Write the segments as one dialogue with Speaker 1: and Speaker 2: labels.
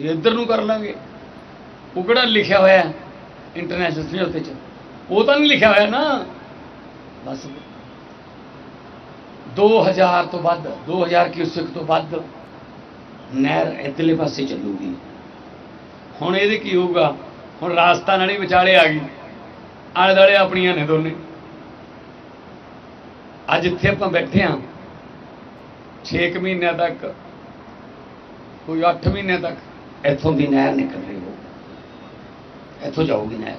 Speaker 1: ਇੱਧਰ ਨੂੰ ਕਰ ਲਾਂਗੇ, ਉਹ ਕਿਹੜਾ ਲਿਖਿਆ ਹੋਇਆ ਇੰਟਰਨੈਸ਼ਨਲ ਸਮਝੌਤੇ 'ਚ? ਉਹ ਤਾਂ ਨਹੀਂ ਲਿਖਿਆ ਹੋਇਆ ਨਾ। ਬਸ। 2000 ਤੋਂ ਵੱਧ 2000 ਕਿਊਸਿਕ ਤੋਂ ਵੱਧ ਨਹਿਰ ਇੱਧਰਲੇ ਪਾਸੇ ਚੱਲੂਗੀ। ਹੁਣ ਇਹਦੇ ਕੀ ਹੋਊਗਾ? ਹੁਣ ਰਾਸਤਾ ਨਾਲੇ ਵਿਚਾਲੇ ਆ ਗਈ। ਆਲੇ ਦੁਆਲੇ ਆਪਣੀਆਂ ਨੇ ਦੋਨੇ। ਅੱਜ ਇੱਥੇ ਆਪਾਂ ਬੈਠੇ ਆ 6 ਮਹੀਨਿਆਂ ਤੱਕ, ਕੋਈ 8 ਮਹੀਨਿਆਂ ਤੱਕ। ਇੱਥੋਂ ਦੀ ਨਹਿਰ ਨਿਕਲ ਰਹੀ ਹੋ ਇੱਥੋਂ ਜਾਊਗੀ ਨਹਿਰ।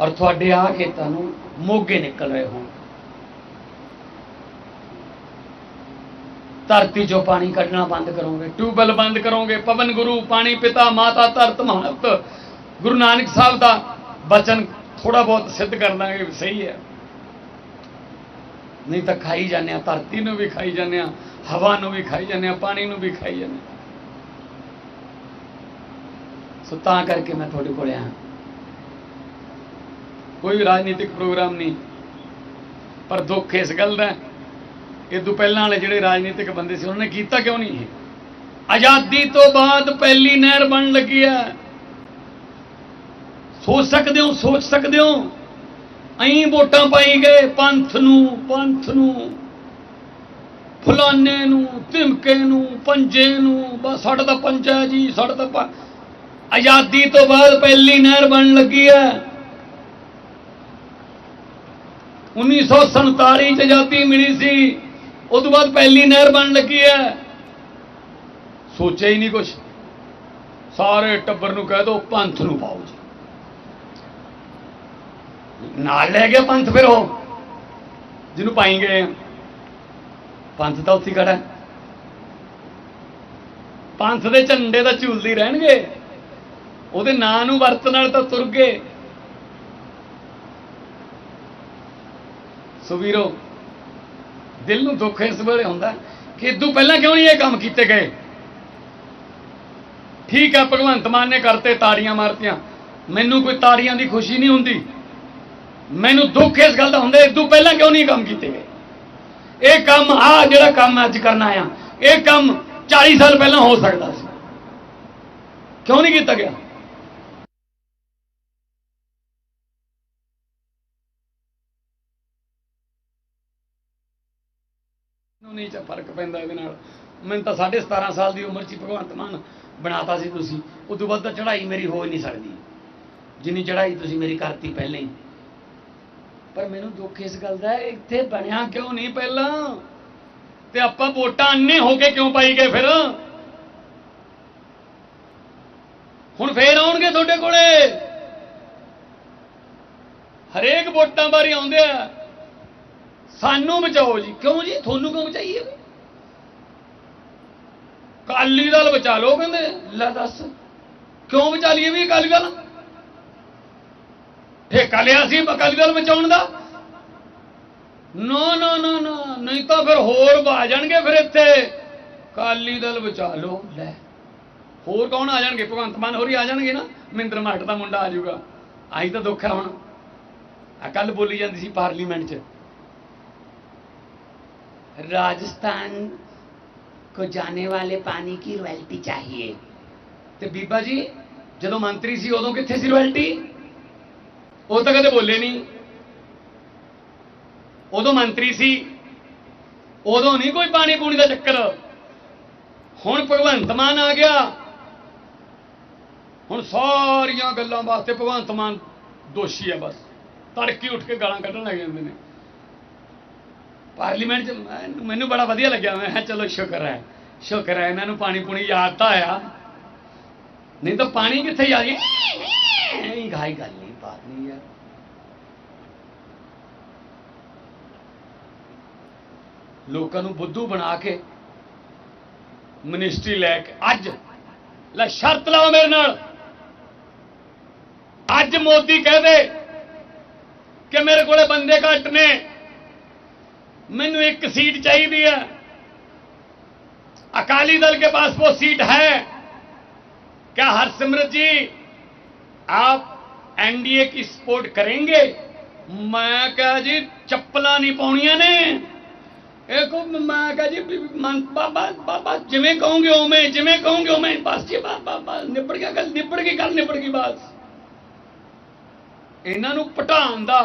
Speaker 1: ਔਰ ਤੁਹਾਡੇ ਆ ਖੇਤਾਂ ਨੂੰ ਮੋਗੇ ਨਿਕਲ ਰਹੇ ਹੋਣ। ਧਰਤੀ ਚੋਂ ਪਾਣੀ ਕੱਢਣਾ ਬੰਦ ਕਰੋਗੇ। ਟਿਊਬਵੈਲ ਬੰਦ ਕਰੋਗੇ। ਪਵਨ ਗੁਰੂ, ਪਾਣੀ ਪਿਤਾ, ਮਾਤਾ, ਧਰਤ ਮਹਤ ਗੁਰੂ ਨਾਨਕ ਸਾਹਿਬ ਦਾ ਬਚਨ ਥੋੜਾ ਬਹੁਤ ਸਿੱਧ ਕਰ ਲਾਂਗੇ ਸਹੀ ਹੈ। ਨਹੀਂ ਤਾਂ ਖਾਈ ਜਾਂਦੇ ਆ ਧਰਤੀ ਨੂੰ ਵੀ ਖਾਈ ਜਾਂਦੇ ਆ ਹਵਾ ਨੂੰ ਵੀ ਖਾਈ ਜਾਂਦੇ ਆ ਪਾਣੀ ਨੂੰ ਵੀ ਖਾਈ ਜਾਂਦੇ ਆ ਸੋ ਤਾਂ ਕਰਕੇ ਮੈਂ ਤੁਹਾਡੇ ਕੋਲ ਆਇਆ। ਕੋਈ ਵੀ ਰਾਜਨੀਤਿਕ ਪ੍ਰੋਗਰਾਮ ਨਹੀਂ। ਪਰ ਦੁੱਖ ਇਸ ਗੱਲ ਦਾ ਇਹ ਤੋਂ ਪਹਿਲਾਂ ਵਾਲੇ ਜਿਹੜੇ ਰਾਜਨੀਤਿਕ ਬੰਦੇ ਸੀ, ਉਹਨਾਂ ਨੇ ਕੀਤਾ ਕਿਉਂ ਨਹੀਂ ਆਜ਼ਾਦੀ ਤੋਂ ਬਾਅਦ ਪਹਿਲੀ ਨਹਿਰ ਬਣ ਲੱਗੀ ਹੈ। ਸੋਚ ਸਕਦੇ ਹੋ, ਸੋਚ ਸਕਦੇ ਹੋ? ਅਹੀਂ ਵੋਟਾਂ ਪਾਈ ਗਏ, ਪੰਥ ਨੂੰ ਪੰਥ ਨੂੰ ਫਲਾਨੇ ਨੂੰ, ਧਿਮਕੇ ਨੂੰ, ਪੰਜੇ ਨੂੰ, ਬਸ ਸਾਡਾ ਤਾਂ ਪੰਜਾ ਹੈ ਜੀ, ਸਾਡਾ ਤਾਂ ਆਜ਼ਾਦੀ ਤੋਂ ਬਾਅਦ ਪਹਿਲੀ ਨਹਿਰ ਬਣ ਲੱਗੀ ਹੈ। 1947 ਚ ਆਜ਼ਾਦੀ ਮਿਲੀ ਸੀ। ਉਸ ਤੋਂ ਬਾਅਦ ਪਹਿਲੀ ਨਹਿਰ ਬਣ ਲੱਗੀ ਹੈ। ਸੋਚਿਆ ਹੀ ਨਹੀਂ ਕੁਛ। ਸਾਰੇ ਟੱਬਰ ਨੂੰ ਕਹਿ ਦੋ, ਪੰਥ ਨੂੰ ਪਾਓ ਜੀ। ਨਾਲ ਲੈ ਗਿਆ ਪੰਥ ਫਿਰ ਉਹ, ਜਿਹਨੂੰ ਪਾਈ ਗਏ ਪੰਥ ਤਾਂ ਉੱਥੇ ਖੜਾ ਪੰਥ ਦੇ ਝੰਡੇ ਤਾਂ ਝੂਲਦੀ ਰਹਿਣਗੇ। ਉਹਦੇ ਨਾਂ ਨੂੰ ਵਰਤਣ ਨਾਲ ਤਾਂ ਤੁਰ ਗਏ। ਸੋ ਵੀਰੋ, ਦਿਲ ਨੂੰ ਦੁੱਖ ਇਸ ਵੇਲੇ ਹੁੰਦਾ ਕਿ ਇਦੋਂ ਪਹਿਲਾਂ ਕਿਉਂ ਨਹੀਂ ਇਹ ਕੰਮ ਕੀਤੇ ਗਏ? ਠੀਕ ਹੈ ਭਗਵੰਤ ਮਾਨ ਨੇ ਕਰਤੇ ਤਾੜੀਆਂ ਮਾਰਤੀਆਂ। ਮੈਨੂੰ ਕੋਈ ਤਾੜੀਆਂ ਦੀ ਖੁਸ਼ੀ ਨਹੀਂ ਹੁੰਦੀ। ਮੈਨੂੰ ਦੁੱਖ ਇਸ ਗੱਲ ਦਾ ਹੁੰਦਾ ਇਦੋਂ ਪਹਿਲਾਂ ਕਿਉਂ ਨਹੀਂ ਕੰਮ ਕੀਤੇ ਗਏ? ਇਹ ਕੰਮ ਆ ਜਿਹੜਾ ਕੰਮ ਅੱਜ ਕਰਨਾ ਆ ਇਹ ਕੰਮ 40 ਸਾਲ ਪਹਿਲਾਂ ਹੋ ਸਕਦਾ ਸੀ। ਕਿਉਂ ਨਹੀਂ ਕੀਤਾ ਗਿਆ? ਨੂੰ ਚ ਫ਼ਰਕ ਪੈਂਦਾ ਇਹਦੇ ਨਾਲ। ਮੈਨੂੰ ਤਾਂ 17.5 ਸਾਲ ਦੀ ਉਮਰ 'ਚ ਭਗਵੰਤ ਮਾਨ ਬਣਾਤਾ ਸੀ ਤੁਸੀਂ। ਉਦੋਂ ਬਾਅਦ ਤਾਂ ਚੜ੍ਹਾਈ ਮੇਰੀ ਹੋ ਹੀ ਨਹੀਂ ਸਕਦੀ। ਜਿੰਨੀ ਚੜ੍ਹਾਈ ਤੁਸੀਂ ਮੇਰੀ ਕਰਤੀ ਪਹਿਲਾਂ ਹੀ। ਪਰ ਮੈਨੂੰ ਦੁੱਖ ਇਸ ਗੱਲ ਦਾ ਇੱਥੇ ਬਣਿਆ ਕਿਉਂ ਨਹੀਂ ਪਹਿਲਾਂ? ਤੇ ਆਪਾਂ ਵੋਟਾਂ ਅੰਨੇ ਹੋ ਕੇ ਕਿਉਂ ਪਾਈ ਗਏ ਫਿਰ? ਹੁਣ ਫੇਰ ਆਉਣਗੇ ਤੁਹਾਡੇ ਕੋਲੇ? ਹਰੇਕ ਵੋਟਾਂ ਬਾਰੇ ਆਉਂਦੇ ਆ। ਸਾਨੂੰ ਬਚਾਓ ਜੀ। ਕਿਉਂ ਜੀ? ਤੁਹਾਨੂੰ ਕਿਉਂ ਬਚਾਈਏ ਕਾਲੀ ਦਲ ਬਚਾ ਲਓ ਕਹਿੰਦੇ। ਲੈ ਦੱਸ। ਕਿਉਂ ਬਚਾ ਲਈਏ ਵੀ ਅਕਾਲੀ ਦਲ? ਠੇਕਾ ਲਿਆ ਸੀ ਅਕਾਲੀ ਦਲ ਬਚਾਉਣ ਦਾ। ਨੋ ਨੋ ਨੋ ਨੋ। ਨਹੀਂ ਤਾਂ ਫਿਰ ਹੋਰ ਆ ਜਾਣਗੇ ਫਿਰ ਇੱਥੇ। ਕਾਲੀ ਦਲ ਬਚਾ ਲਓ। ਲੈ। ਹੋਰ ਕੌਣ ਆ ਜਾਣਗੇ? ਭਗਵੰਤ ਮਾਨ ਹੋਰੀ ਆ ਜਾਣਗੇ ਨਾ। ਮਹਿੰਦਰ ਮਾਟ ਦਾ ਮੁੰਡਾ ਆ ਜਾਊਗਾ। ਆਹੀ ਤਾਂ ਦੁੱਖ ਹੈ ਹੁਣ। ਆ ਕੱਲ ਬੋਲੀ ਜਾਂਦੀ ਸੀ ਪਾਰਲੀਮੈਂਟ 'ਚ। राजस्थान को जाने वाले पानी की ਰਾਇਲਟੀ ਚਾਹੀਏ ਤੇ ਬੀਬਾ ਜੀ ਜਦੋਂ ਮੰਤਰੀ ਸੀ ਉਦੋਂ ਕਿੱਥੇ ਸੀ ਰਾਇਲਟੀ ਉਹ ਤਾਂ ਕਦੇ ਬੋਲੇ ਨਹੀਂ ਉਦੋਂ ਮੰਤਰੀ ਸੀ ਉਦੋਂ ਨਹੀਂ ਕੋਈ ਪਾਣੀ ਪੂਣੀ ਦਾ ਚੱਕਰ ਹੁਣ ਭਗਵੰਤ ਮਾਨ ਆ ਗਿਆ ਹੁਣ ਸਾਰੀਆਂ ਗੱਲਾਂ ਵਾਸਤੇ ਭਗਵੰਤ ਮਾਨ ਦੋਸ਼ੀ ਹੈ ਬਸ ਤੜਕੇ ਉੱਠ ਕੇ ਗਾਲਾਂ ਕੱਢਣ ਲੱਗ ਜਾਂਦੇ ਨੇ ਪਾਰਲੀਮੈਂਟ ਚ ਮੈਨੂੰ- ਮੈਨੂੰ ਬੜਾ ਵਧੀਆ ਲੱਗਿਆ ਮੈਂ ਕਿਹਾ ਚਲੋ ਸ਼ੁਕਰ ਹੈ ਸ਼ੁਕਰ ਹੈ ਇਹਨਾਂ ਨੂੰ ਪਾਣੀ ਪੂਣੀ ਯਾਦ ਤਾਂ ਆਇਆ ਨਹੀਂ ਤਾਂ ਪਾਣੀ ਕਿੱਥੇ ਯਾਦ ਨਹੀਂ ਗਾਈ ਗੱਲ ਨਹੀਂ ਬਾਤ ਨਹੀਂ ਯਾਰ ਲੋਕਾਂ ਨੂੰ ਬੁੱਧੂ ਬਣਾ ਕੇ ਮਿਨਿਸਟਰੀ ਲੈ ਕੇ ਅੱਜ ਲੈ ਸ਼ਰਤ ਲਾਓ ਮੇਰੇ ਨਾਲ ਅੱਜ ਮੋਦੀ ਕਹਦੇ ਕਿ ਮੇਰੇ ਕੋਲੇ ਬੰਦੇ ਘੱਟ ਨੇ ਮੈਨੂੰ एक सीट चाहिए है अकाली दल के पास वो सीट है क्या हरसिमरत जी आप एनडीए की सपोर्ट करेंगे मैं क्या जी चप्पला नहीं पाउनिया ने एक मैं क्या जी बाबा बाबा जिमें कहूंगे उमें जिमें कहूंगे उमें बस जी बाबा बस निपड़ गया गल निपड़ गई गल निपड़ गई बस इन्हों पटाने का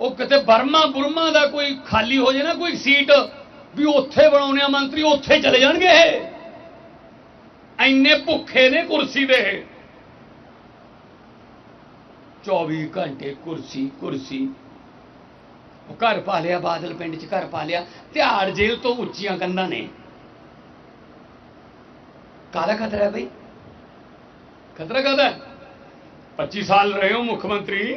Speaker 1: ਉਹ ਕਿਤੇ ਬਰਮਾ ਬੁਰਮਾ ਦਾ ਕੋਈ ਖਾਲੀ ਹੋ ਜੇ ਨਾ ਕੋਈ ਸੀਟ, ਵੀ ਉੱਥੇ ਬਣਾਉਣੇ ਆ ਮੰਤਰੀ, ਉੱਥੇ ਚਲੇ ਜਾਣਗੇ ਇਹ। ਐਨੇ ਭੁੱਖੇ ਨੇ ਕੁਰਸੀ ਦੇ। ਇਹ। 24 ਘੰਟੇ ਕੁਰਸੀ ਕੁਰਸੀ। ਉਹ ਘਰ ਪਾ ਲਿਆ, ਬਾਦਲ ਪਿੰਡ 'ਚ ਘਰ ਪਾ ਲਿਆ। ਤਿਹਾੜ ਜੇਲ੍ਹ ਤੋਂ ਉੱਚੀਆਂ ਕੰਧਾਂ ਨੇ। ਕਾਹਦਾ ਖਤਰਾ ਹੈ ਬਈ? ਖਤਰਾ ਕਾਹਦਾ ਹੈ? 25 ਸਾਲ ਰਹੇ ਹੋ ਮੁੱਖ ਮੰਤਰੀ।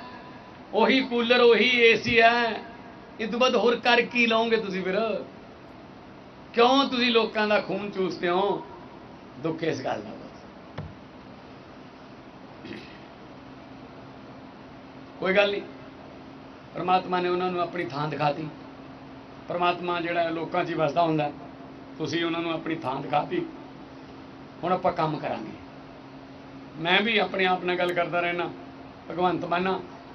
Speaker 1: ਉਹੀ ਕੂਲਰ, ਉਹੀ ਏਸੀ ਹੈ। ਇਹ ਤੋਂ ਬਾਅਦ ਹੋਰ ਕਰ ਕੀ ਲਓਗੇ ਤੁਸੀਂ ਫਿਰ? ਕਿਉਂ ਤੁਸੀਂ ਲੋਕਾਂ ਦਾ ਖੂਨ ਚੂਸਦੇ ਹੋ? ਦੁੱਖ ਇਸ ਗੱਲ ਦਾ ਬਸ। ਕੋਈ ਗੱਲ ਨਹੀਂ। ਪਰਮਾਤਮਾ ਨੇ ਉਹਨਾਂ ਨੂੰ ਆਪਣੀ ਥਾਂ ਦਿਖਾਤੀ। ਪਰਮਾਤਮਾ ਜਿਹੜਾ ਲੋਕਾਂ 'ਚ ਹੀ ਵਸਦਾ ਹੁੰਦਾ। ਤੁਸੀਂ ਉਹਨਾਂ ਨੂੰ ਆਪਣੀ ਥਾਂ ਦਿਖਾਤੀ। ਹੁਣ ਆਪਾਂ ਕੰਮ ਕਰਾਂਗੇ। ਮੈਂ ਵੀ ਆਪਣੇ ਆਪ ਨਾਲ ਗੱਲ ਕਰਦਾ ਰਹਿਣਾ ਭਗਵੰਤ ਮਾਨਾ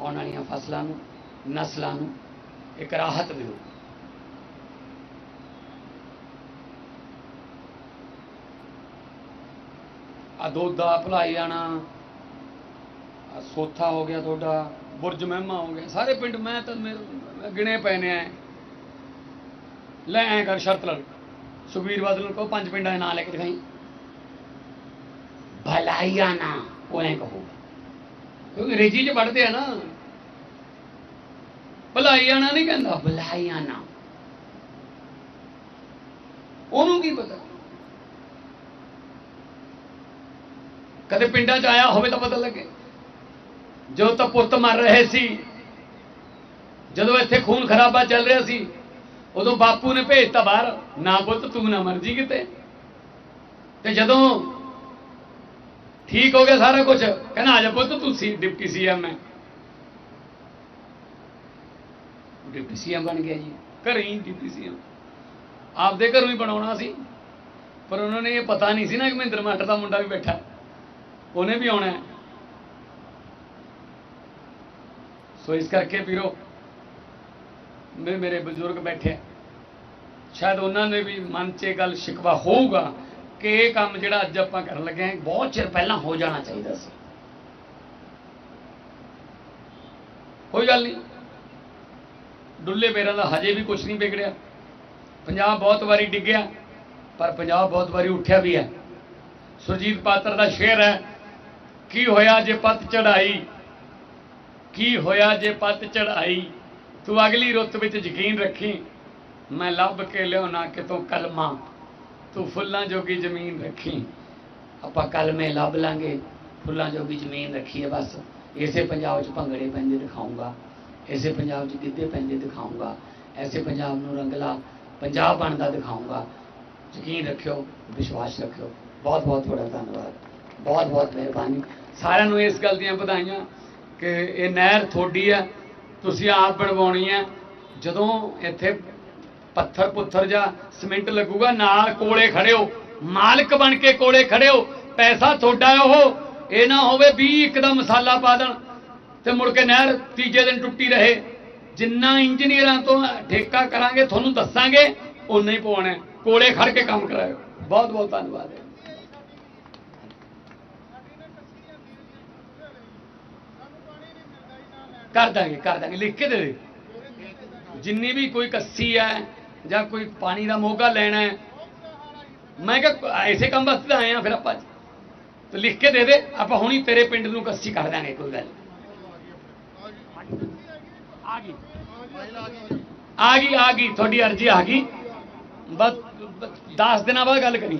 Speaker 1: ਆਉਣ ਵਾਲੀਆਂ ਫਸਲਾਂ ਨੂੰ, ਨਸਲਾਂ ਨੂੰ, ਇੱਕ ਰਾਹਤ ਮਿਲੂ। ਆ ਦੋਦਾ ਭਲਾਈ ਜਾਣਾ, ਆਹ ਸੋਥਾ ਹੋ ਗਿਆ ਤੁਹਾਡਾ, ਬੁਰਜ ਮਹਿਮਾ ਹੋ ਗਿਆ, ਸਾਰੇ ਪਿੰਡ ਮੈਂ ਤਾਂ ਮੇਰੇ ਗਿਣੇ ਪਏ ਨੇ ਐ। ਲੈ ਐ ਕਰ ਸ਼ਰਤ ਲੜ ਸੁਖਵੀਰ ਬਾਦਲ ਨੂੰ ਕਹੋ, ਪੰਜ ਪਿੰਡਾਂ ਦੇ ਨਾਂ ਲੈ ਕੇ ਦਿਖਾਈ। ਭਲਾਈਆਣਾ ਉਹ ਐ ਕਹੋ ਕਿਉਂਕਿ ਰੇਜੀ ਚ ਪੜਦੇ ਆ ਨਾ। ਭਲਾਈਆਣਾ ਨਹੀਂ ਕਹਿੰਦਾ। ਭਲਾਈਆਣਾ। ਉਹਨੂੰ ਕੀ ਪਤਾ? ਕਦੇ ਪਿੰਡਾਂ 'ਚ ਆਇਆ ਹੋਵੇ ਤਾਂ ਪਤਾ ਲੱਗੇ। ਜੋ ਤਾਂ ਪੁੱਤ ਮਰ ਰਹੇ ਸੀ ਜਦੋਂ ਇੱਥੇ ਖੂਨ ਖਰਾਬਾ ਚੱਲ ਰਿਹਾ ਸੀ ਉਦੋਂ ਬਾਪੂ ਨੇ ਭੇਜਤਾ ਬਾਹਰ ਨਾ ਪੁੱਤ ਤੂੰ ਨਾ ਮਰ ਜੀ ਕਿਤੇ। ਤੇ ਜਦੋਂ ਠੀਕ ਹੋ ਗਿਆ ਸਾਰਾ ਕੁਝ ਕਹਿੰਦਾ, ਆ ਜਾ ਪੁੱਤ, ਤੂੰ ਸੀ, ਡਿਪਟੀ ਸੀਐਮ ਹੈ ਡਿਪਟੀ ਸੀਐਮ ਬਣ ਗਿਆ ਜੀ। ਘਰੇ ਹੀ ਡਿਪਟੀ ਸੀਐਮ। ਆਪਦੇ ਘਰੋਂ ਹੀ ਬਣਾਉਣਾ ਸੀ। ਪਰ ਉਹਨਾਂ ਨੇ ਇਹ ਪਤਾ ਨਹੀਂ ਸੀ ਨਾ ਕਿ ਮਹਿੰਦਰ ਮਾਟਰ ਦਾ ਮੁੰਡਾ ਵੀ ਬੈਠਾ। ਉਹਨੇ ਵੀ ਆਉਣਾ ਹੈ। ਸੋ ਇਸ ਕਰਕੇ ਵੀਰੋ ਮੇਰੇ ਮੇਰੇ ਬਜ਼ੁਰਗ ਬੈਠੇ। ਸ਼ਾਇਦ ਉਹਨਾਂ ਨੇ ਵੀ ਮਨ 'ਚ ਇਹ ਗੱਲ ਸ਼ਿਕਵਾ ਹੋਊਗਾ ਕਿ ਇਹ ਕੰਮ ਜਿਹੜਾ ਅੱਜ ਆਪਾਂ ਕਰਨ ਲੱਗੇ ਹਾਂ, ਬਹੁਤ ਚਿਰ ਪਹਿਲਾਂ ਹੋ ਜਾਣਾ ਚਾਹੀਦਾ ਸੀ। ਕੋਈ ਗੱਲ ਨਹੀਂ। ਡੁੱਲੇ ਮੇਰਾ ਦਾ ਹਜੇ ਵੀ ਕੁਝ ਨਹੀਂ ਵਿਗੜਿਆ। ਪੰਜਾਬ ਬਹੁਤ ਵਾਰੀ ਡਿੱਗਿਆ, ਪਰ ਪੰਜਾਬ ਬਹੁਤ ਵਾਰੀ ਉੱਠਿਆ ਵੀ ਹੈ। ਸੁਰਜੀਤ ਪਾਤਰ ਦਾ ਸ਼ੇਰ ਹੈ, ਕੀ ਹੋਇਆ ਜੇ ਪੱਤ ਚੜਾਈ ਕੀ ਹੋਇਆ ਜੇ ਪੱਤ ਚੜਾਈ ਤੂੰ ਅਗਲੀ ਰੁੱਤ ਵਿੱਚ ਯਕੀਨ ਰੱਖੀ। ਮੈਂ ਲੱਭ ਕੇ ਲਿਆਉਣਾ ਕਿਤੋਂ ਕਲਮਾ। ਤੂੰ ਫੁੱਲਾਂ ਜੋਗੀ ਜ਼ਮੀਨ ਰੱਖੀ। ਆਪਾਂ ਕਲਮੇ ਲੱਭ ਲਾਂਗੇ, ਫੁੱਲਾਂ ਜੋਗੀ ਜ਼ਮੀਨ ਰੱਖੀ ਹੈ ਬਸ। ਇਸੇ ਪੰਜਾਬ 'ਚ ਭੰਗੜੇ ਪੈਂਦੇ ਦਿਖਾਉਂਗਾ ਇਸੇ ਪੰਜਾਬ 'ਚ ਗਿੱਧੇ ਪੈਂਦੇ ਦਿਖਾਉਂਗਾ ਐਸੇ ਪੰਜਾਬ ਨੂੰ ਰੰਗਲਾ ਪੰਜਾਬ ਬਣਦਾ ਦਿਖਾਉਂਗਾ ਯਕੀਨ ਰੱਖਿਓ, ਵਿਸ਼ਵਾਸ ਰੱਖਿਓ। ਬਹੁਤ ਬਹੁਤ ਤੁਹਾਡਾ ਧੰਨਵਾਦ। ਬਹੁਤ ਬਹੁਤ ਮਿਹਰਬਾਨੀ। ਸਾਰਿਆਂ ਨੂੰ ਇਸ ਗੱਲ ਦੀਆਂ ਵਧਾਈਆਂ ਕਿ ਇਹ ਨਹਿਰ ਤੁਹਾਡੀ ਹੈ, ਤੁਸੀਂ ਆਪ ਬਣਵਾਉਣੀ ਹੈ। ਜਦੋਂ ਇੱਥੇ ਪੱਥਰ ਪੁੱਥਰ ਜਾਂ ਸਿਮੈਂਟ ਲੱਗੂਗਾ, ਨਾਲ ਕੋਲੇ ਖੜਿਓ ਮਾਲਕ ਬਣ ਕੇ ਕੋਲੇ ਖੜਿਓ ਪੈਸਾ ਤੁਹਾਡਾ ਉਹ, ਇਹ ਨਾ ਹੋਵੇ ਵੀ ਇੱਕ ਦਾ ਮਸਾਲਾ ਪਾ ਦੇਣ ਤੇ ਮੁੜ ਕੇ ਨਹਿਰ ਤੀਜੇ ਦਿਨ ਟੁੱਟੀ ਰਹੇ। ਜਿੰਨਾ ਇੰਜੀਨੀਅਰਾਂ ਤੋਂ ਠੇਕਾ ਕਰਾਂਗੇ, ਤੁਹਾਨੂੰ ਦੱਸਾਂਗੇ ਉਨਾ ਹੀ ਪਵਾਉਣਾ ਕੋਲੇ ਖੜ ਕੇ ਕੰਮ ਕਰਾਇਓ। ਬਹੁਤ ਬਹੁਤ ਧੰਨਵਾਦ। ਹੈ ਕਰ ਦਾਂਗੇ ਕਰ ਦਾਂਗੇ। ਲਿਖ ਕੇ ਦੇ ਦੇ। ਜਿੰਨੀ ਵੀ ਕੋਈ ਕੱਸੀ ਹੈ ਜਾਂ ਕੋਈ ਪਾਣੀ ਦਾ ਮੋਗਾ ਲੈਣਾ ਹੈ। ਮੈਂ ਕਿਹਾ ਐਸੇ ਕੰਮ ਵਾਸਤੇ ਆਏ ਆ ਫਿਰ ਆਪਾਂ। ਤੇ ਲਿਖ ਕੇ ਦੇ ਦੇ ਆਪਾਂ ਹੁਣੀ ਤੇਰੇ ਪਿੰਡ ਨੂੰ ਕੱਸੀ ਕਰ ਦਾਂਗੇ ਕੋਈ ਗੱਲ ਆ ਗਈ। ਆ ਗਈ ਆ ਗਈ ਤੁਹਾਡੀ ਅਰਜ਼ੀ ਆ ਗਈ। ਬਸ 10 ਦਿਨਾਂ ਬਾਅਦ ਗੱਲ ਕਰੀ।